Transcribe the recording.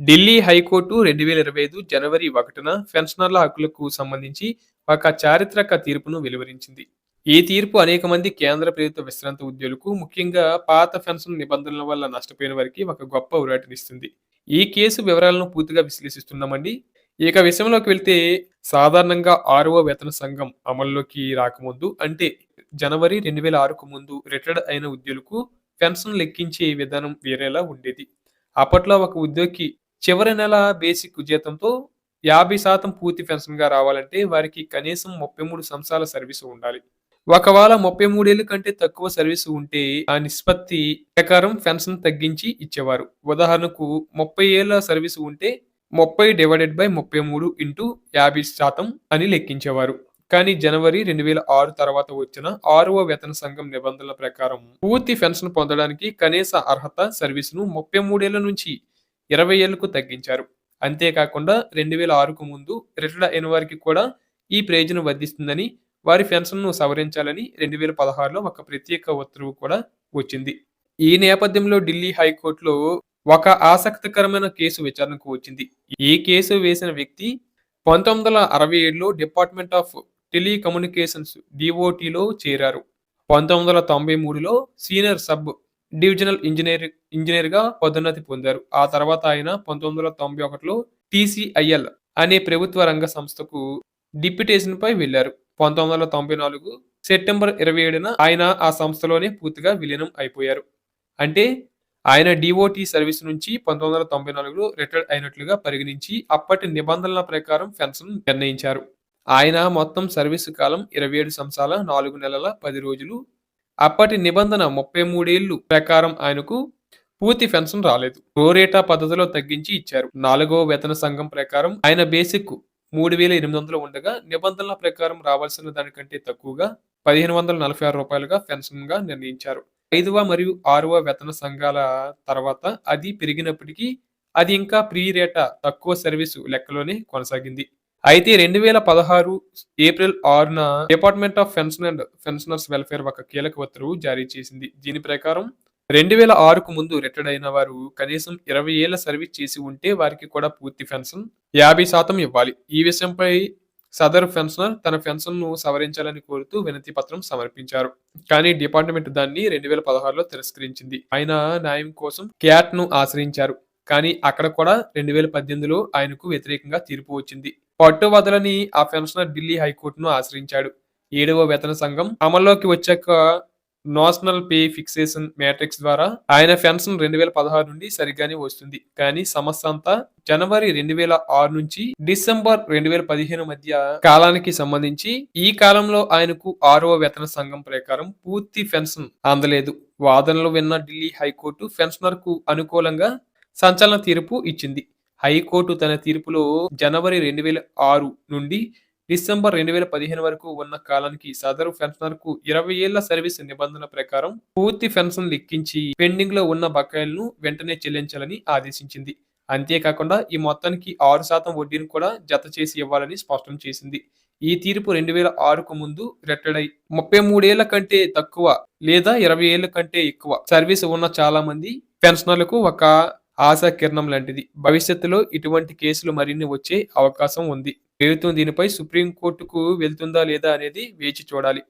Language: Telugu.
ఢిల్లీ హైకోర్టు రెండు వేల ఇరవై ఐదు జనవరి ఒకటిన పెన్షనర్ల హక్కులకు సంబంధించి ఒక చారిత్రక తీర్పును వెలువరించింది. ఈ తీర్పు అనేక మంది కేంద్ర ప్రభుత్వ విశ్రాంత ఉద్యోగులకు ముఖ్యంగా పాత పెన్షన్ నిబంధనల వల్ల నష్టపోయిన వారికి ఒక గొప్ప ఉరాటనిస్తుంది ఈ కేసు వివరాలను పూర్తిగా విశ్లేషిస్తున్నామండి. ఇక విషయంలోకి వెళ్తే సాధారణంగా ఆరవ వేతన సంఘం అమల్లోకి రాకముందు అంటే జనవరి రెండు వేల ఆరుకు ముందు రిటైర్డ్ అయిన ఉద్యోగులకు పెన్షన్ లెక్కించే విధానం వేరేలా ఉండేది. అప్పట్లో ఒక ఉద్యోగి చివరి నెల బేసిక్ జీతంతో యాభై శాతం పూర్తి పెన్షన్గా రావాలంటే వారికి కనీసం ముప్పై మూడు సంవత్సరాల సర్వీసు ఉండాలి. ఒకవేళ ముప్పై మూడేళ్ళ కంటే తక్కువ సర్వీసు ఉంటే ఆ నిష్పత్తి ప్రకారం పెన్షన్ తగ్గించి ఇచ్చేవారు. ఉదాహరణకు ముప్పై ఏళ్ళ సర్వీసు ఉంటే ముప్పై డివైడెడ్ బై ముప్పై మూడు ఇంటూ యాభై శాతం అని లెక్కించేవారు. కానీ జనవరి రెండు వేల ఆరు తర్వాత వచ్చిన ఆరవ వేతన సంఘం నిబంధనల ప్రకారం పూర్తి పెన్షన్ పొందడానికి కనీస అర్హత సర్వీసును ముప్పై మూడేళ్ళ నుంచి ఇరవై ఏళ్ళకు తగ్గించారు. అంతేకాకుండా రెండు వేల ఆరుకు ముందు రిటైర్డ్ అయిన వారికి కూడా ఈ ప్రయోజనం వర్ధిస్తుందని వారి పెన్షన్ను సవరించాలని రెండు వేల పదహారులో ఒక ప్రత్యేక ఉత్తర్వు కూడా వచ్చింది. ఈ నేపథ్యంలో ఢిల్లీ హైకోర్టులో ఒక ఆసక్తికరమైన కేసు విచారణకు వచ్చింది. ఈ కేసు వేసిన వ్యక్తి పంతొమ్మిది వందల అరవై ఏడులో డిపార్ట్మెంట్ ఆఫ్ టెలికమ్యూనికేషన్స్ డిఓటిలో చేరారు. పంతొమ్మిది వందల తొంభై మూడులో సీనియర్ సబ్ డివిజనల్ ఇంజనీర్ ఇంజనీర్గా పదోన్నతి పొందారు. ఆ తర్వాత ఆయన పంతొమ్మిది వందల తొంభై ఒకటిలో టీసీఐఎల్ అనే ప్రభుత్వ రంగ సంస్థకు డిప్యుటేషన్పై వెళ్ళారు. వెళ్ళారు పంతొమ్మిది వందల తొంభై నాలుగు సెప్టెంబర్ ఇరవై ఏడున ఆయన ఆ సంస్థలోనే పూర్తిగా విలీనం అయిపోయారు. అంటే ఆయన డిఓటి సర్వీస్ నుంచి పంతొమ్మిది వందల తొంభై నాలుగులో రిటైర్డ్ అయినట్లుగా పరిగణించి అప్పటి నిబంధనల ప్రకారం పెన్షన్ నిర్ణయించారు. ఆయన మొత్తం సర్వీసు కాలం ఇరవై ఏడు సంవత్సరాల నాలుగు నెలల పది రోజులు అప్పటి నిబంధన ముప్పై మూడేళ్ళు ప్రకారం ఆయనకు పూర్తి పెన్షన్ రాలేదు. ప్రోరేటా పద్ధతిలో తగ్గించి ఇచ్చారు. నాలుగో వేతన సంఘం ప్రకారం ఆయన బేసిక్ మూడు వేల ఎనిమిది వందలు ఉండగా నిబంధనల ప్రకారం రావాల్సిన దానికంటే తక్కువగా పదిహేను వందల నలభై ఆరు రూపాయలుగా పెన్షన్గా నిర్ణయించారు. ఐదవ మరియు ఆరవ వేతన సంఘాల తర్వాత అది పెరిగినప్పటికీ అది ఇంకా ప్రీ రేటా తక్కువ సర్వీసు లెక్కలోనే కొనసాగింది. అయితే రెండు వేల పదహారు ఏప్రిల్ ఆరున department of pension and pensioners welfare ఒక కీలక ఉత్తర్వు జారీ చేసింది. దీని ప్రకారం రెండు వేల ఆరుకు ముందు రిటైర్డ్ అయిన వారు కనీసం ఇరవై ఏళ్ళ సర్వీస్ చేసి ఉంటే వారికి కూడా పూర్తి పెన్షన్ యాభై శాతం ఇవ్వాలి. ఈ విషయంపై సదరు పెన్షనర్ తన పెన్షన్ను సవరించాలని కోరుతూ వినతి పత్రం సమర్పించారు. కానీ డిపార్ట్మెంట్ దాన్ని రెండు వేల పదహారులో తిరస్కరించింది. ఆయన న్యాయం కోసం క్యాట్ను ఆశ్రయించారు. కానీ అక్కడ కూడా రెండు వేల పద్దెనిమిదిలో ఆయనకు వ్యతిరేకంగా తీర్పు వచ్చింది. పట్టు వదలని ఆ పెన్షనర్ ఢిల్లీ హైకోర్టును ఆశ్రయించాడు. ఏడవ వేతన సంఘం అమల్లోకి వచ్చాక నేషనల్ పే ఫిక్సేషన్ మ్యాట్రిక్స్ ద్వారా ఆయన పెన్షన్ రెండు వేల పదహారు నుండి సరిగ్గానే వస్తుంది. కానీ సమస్య అంతా జనవరి రెండు వేల ఆరు నుంచి డిసెంబర్ రెండు వేల పదిహేను మధ్య కాలానికి సంబంధించి ఈ కాలంలో ఆయనకు ఆరవ వేతన సంఘం ప్రకారం పూర్తి పెన్షన్ అందలేదు. వాదనలు విన్న ఢిల్లీ హైకోర్టు పెన్షనర్కు అనుకూలంగా సంచలన తీర్పు ఇచ్చింది. హైకోర్టు తన తీర్పులో జనవరి రెండు వేల ఆరు నుండి డిసెంబర్ రెండు వేల పదిహేను వరకు ఉన్న కాలానికి సదరు పెన్షనర్కు ఇరవై ఏళ్ళ సర్వీస్ నిబంధన ప్రకారం పూర్తి పెన్షన్ లెక్కించి పెండింగ్లో ఉన్న బకాయిలను వెంటనే చెల్లించాలని ఆదేశించింది. అంతేకాకుండా ఈ మొత్తానికి ఆరు శాతం వడ్డీని కూడా జత చేసి ఇవ్వాలని స్పష్టం చేసింది. ఈ తీర్పు రెండు వేల ఆరుకు ముందు రిటైర్డ్ అయి ముప్పై మూడేళ్ళ కంటే తక్కువ లేదా ఇరవై ఏళ్ళ కంటే ఎక్కువ సర్వీస్ ఉన్న చాలా మంది పెన్షనర్లకు ఒక ఆశా కిరణం లాంటిది. భవిష్యత్తులో ఇటువంటి కేసులు మరిన్ని వచ్చే అవకాశం ఉంది. ప్రభుత్వం దీనిపై సుప్రీంకోర్టుకు వెళ్తుందా లేదా అనేది వేచి చూడాలి.